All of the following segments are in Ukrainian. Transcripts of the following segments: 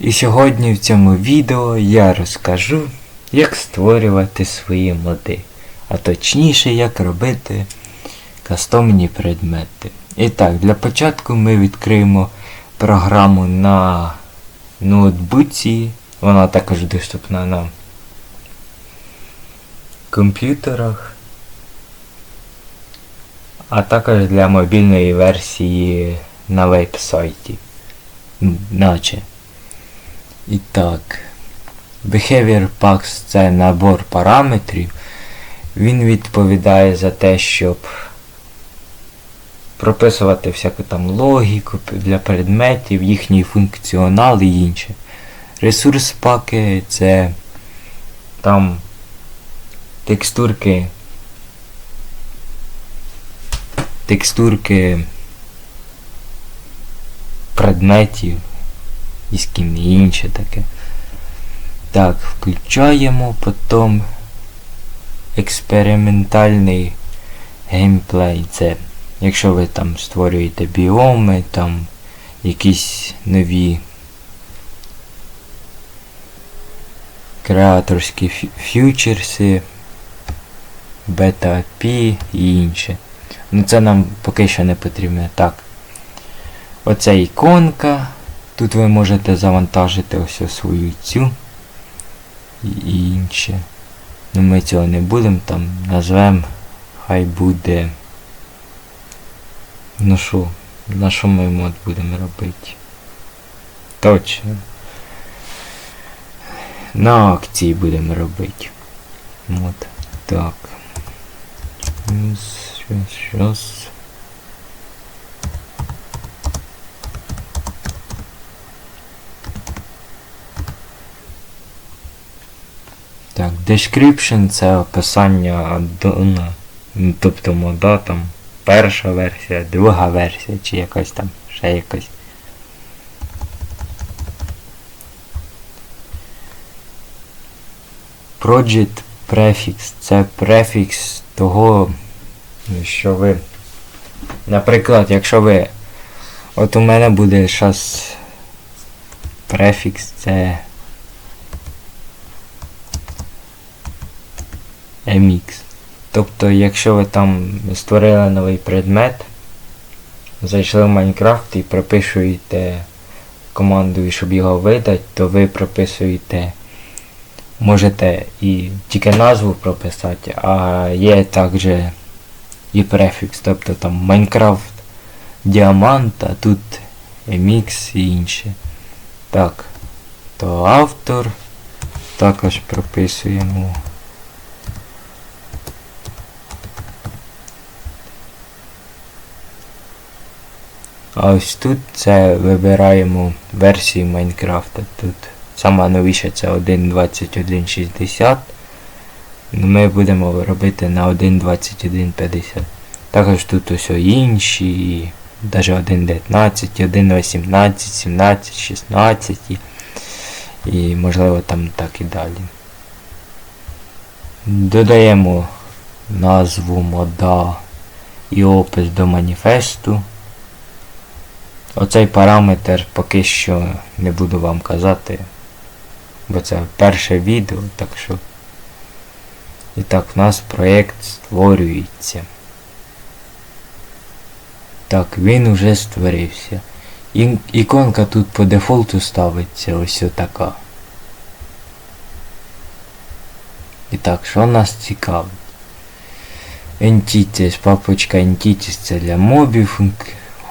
І сьогодні в цьому відео я розкажу, як створювати свої моди, а точніше, як робити кастомні предмети. І так, для початку ми відкриємо програму на ноутбуці, вона також доступна на комп'ютерах, а також для мобільної версії на веб-сайті. Наче. І так. Behavior Packs це набор параметрів. Він відповідає за те, щоб прописувати всяку там логіку для предметів, їхній функціонал і інше. Ресурс паки це там текстурки. Текстурки предметів і скін і інше таке. Так, включаємо потім експериментальний геймплей. Це якщо ви там створюєте біоми, там якісь нові креаторські фьючерси, бета API і інше. Ну це нам поки що не потрібно. Так. Оце іконка. Тут ви можете завантажити ось свою цю і інше. Ну ми цього не будемо там назвемо. Хай буде. Ну що, на що ми мод будемо робити? Точно. На акції будемо робити. Мод. Так. Щас, щас. Так, description це описання аддона, ну, тобто мода там перша версія, друга версія, чи якась там, ще якась. Project prefix це префікс того, що ви. Наприклад, якщо ви. От у мене буде зараз префікс це MX. Тобто, якщо ви там створили новий предмет, зайшли в Майнкрафт і пропишуєте командою, щоб його видати, то ви прописуєте, можете і тільки назву прописати, а є також і префікс, тобто там Майнкрафт Діамант, а тут MX і інше. Так, то автор також прописуємо. А ось тут це вибираємо версію Майнкрафта. Тут сама новіша це 1.2160. Ну, Ми будемо робити на 1.2150. Також тут ось інші, навіть 1.19, 1.18, 17, 16 і, і можливо там так і далі. Додаємо назву мода і опис до маніфесту. Оцей параметр поки що не буду вам казати, бо це перше відео, так що. І так, в нас проєкт створюється. Так, він уже створився. І, іконка тут по дефолту ставиться ось така. І так, що нас цікавить? Entities, папочка Entities це для мобів.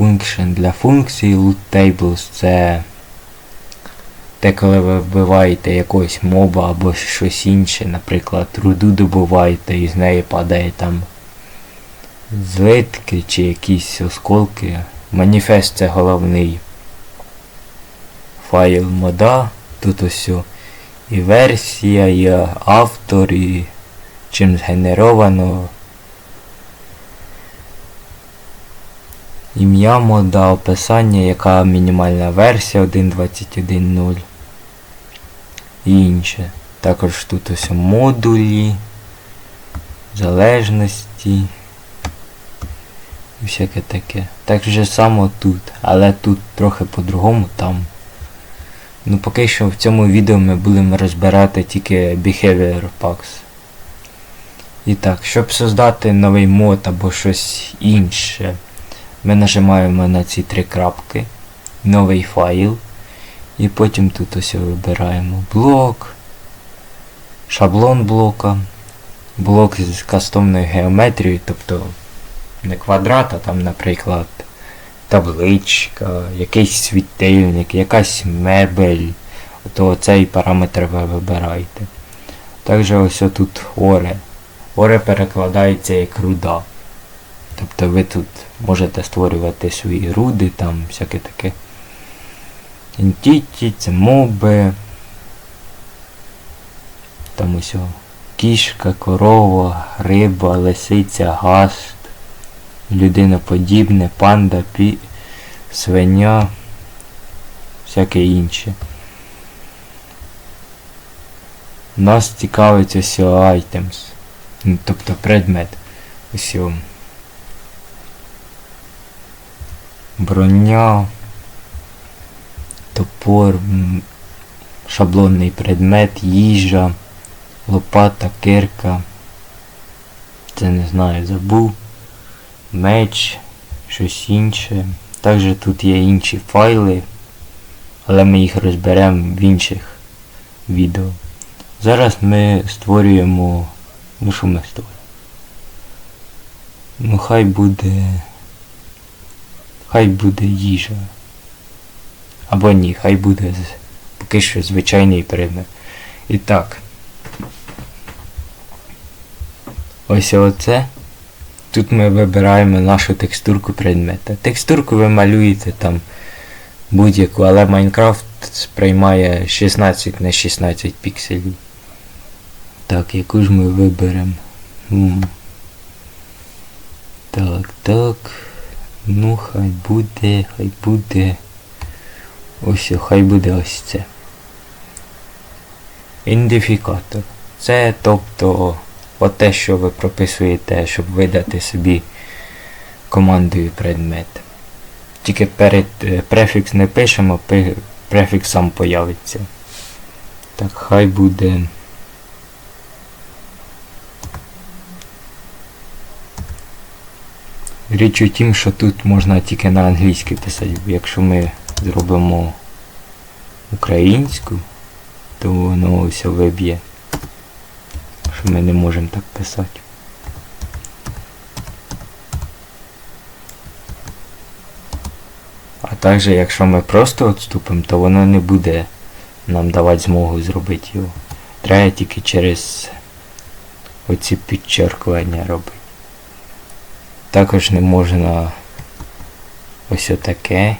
Function для функцій, loot tables це те, коли ви вбиваєте якогось моба або щось інше, наприклад, руду добуваєте і з неї падає там злитки чи якісь осколки. Маніфест це головний файл мода. Тут ось і версія, і автор, і чим згенеровано. Ім'я мода, описання, яка мінімальна версія 1.21.0 і інше. Також тут ось модулі, залежності і всяке таке. Так же само тут, але тут трохи по-другому, там Ну поки що в цьому відео ми будемо розбирати тільки Behavior Packs. І так, щоб создати новий мод або щось інше, ми нажимаємо на ці три крапки, новий файл. І потім тут ось вибираємо блок, шаблон блока, блок з кастомною геометрією, тобто не квадрат, а там, наприклад, табличка, якийсь світильник, якась мебель, то цей параметр ви вибираєте. Також ось тут оре. Оре перекладається як руда. Тобто ви тут можете створювати свої руди, там всяке таке. Entity, це моби. Там ось о, кішка, корова, риба, лисиця, гаст, людиноподібне, панда, пі, свиня, всяке інше. Нас цікавить ось items. Тобто предмет. Ось Броня топор, шаблонний предмет, їжа, лопата, кирка. Це не знаю, забув. Меч, щось інше. Також тут є інші файли, але ми їх розберемо в інших відео. Зараз ми створюємо. Ну що ми створюємо? Ну хай буде. Хай буде їжа. Або ні, хай буде поки що звичайний предмет. І так. Ось оце. Тут ми вибираємо нашу текстурку предмета. Текстурку ви малюєте там будь-яку, але Майнкрафт сприймає 16 на 16 пікселів. Так, яку ж ми виберемо? Так, так. Ну, хай буде, хай буде. Ось, хай буде ось це. Ідентифікатор. Це тобто те, що ви прописуєте, щоб видати собі командою предмет. Тільки перед е, префікс не пишемо, пи- префікс сам появиться. Так, хай буде. Річ у тім, що тут можна тільки на англійській писати. Якщо ми зробимо українську, то воно все виб'є. Що ми не можемо так писати. А також, якщо ми просто відступимо, то воно не буде нам давати змогу зробити його. Треба тільки через оці підчеркування робити. Також не можна ось отаке.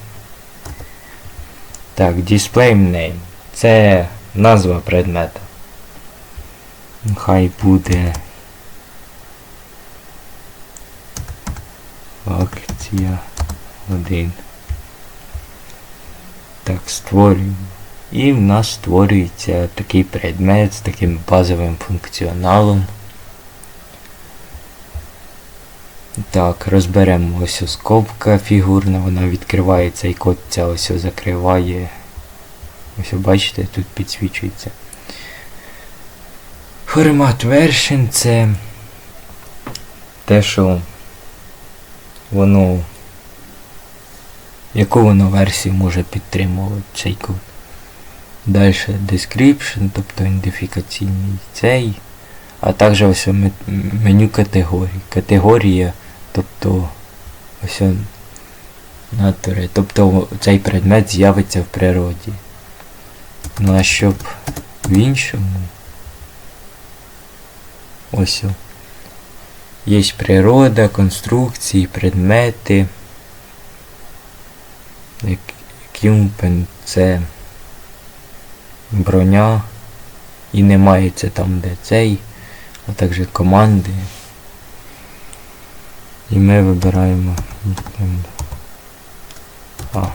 Так, display name. Це назва предмета. Хай буде акція 1. Так, створюємо. І в нас створюється такий предмет з таким базовим функціоналом. Так, розберемо ось скобка фігурна, вона відкривається і код ця ось закриває. Ось бачите, тут підсвічується. Формат version це те, що воно яку воно версію може підтримувати цей код. Далі description, тобто ідентифікаційний цей. А також ось ме- меню категорій. Категорія, тобто ось он натури. Тобто цей предмет з'явиться в природі. Ну а щоб в іншому. Ось. Є природа, конструкції, предмети. Кюмпен це броня. І немає це там, де цей, а також команди. І ми вибираємо. ем, А.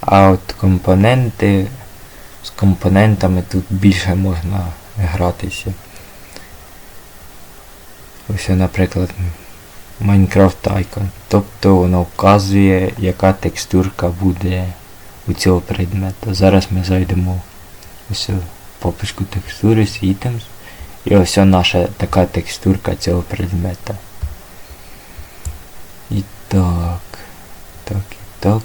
А от компоненти з компонентами тут більше можна гратися. Ось, наприклад, Minecraft Icon. Тобто воно вказує, яка текстурка буде у цього предмета. Зараз ми зайдемо ось папочку текстури, Items. І ось наша така текстурка цього предмета. І так. Так, і так.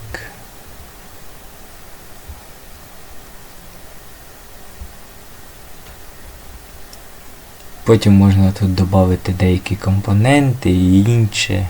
Потім можна тут додати деякі компоненти і інше.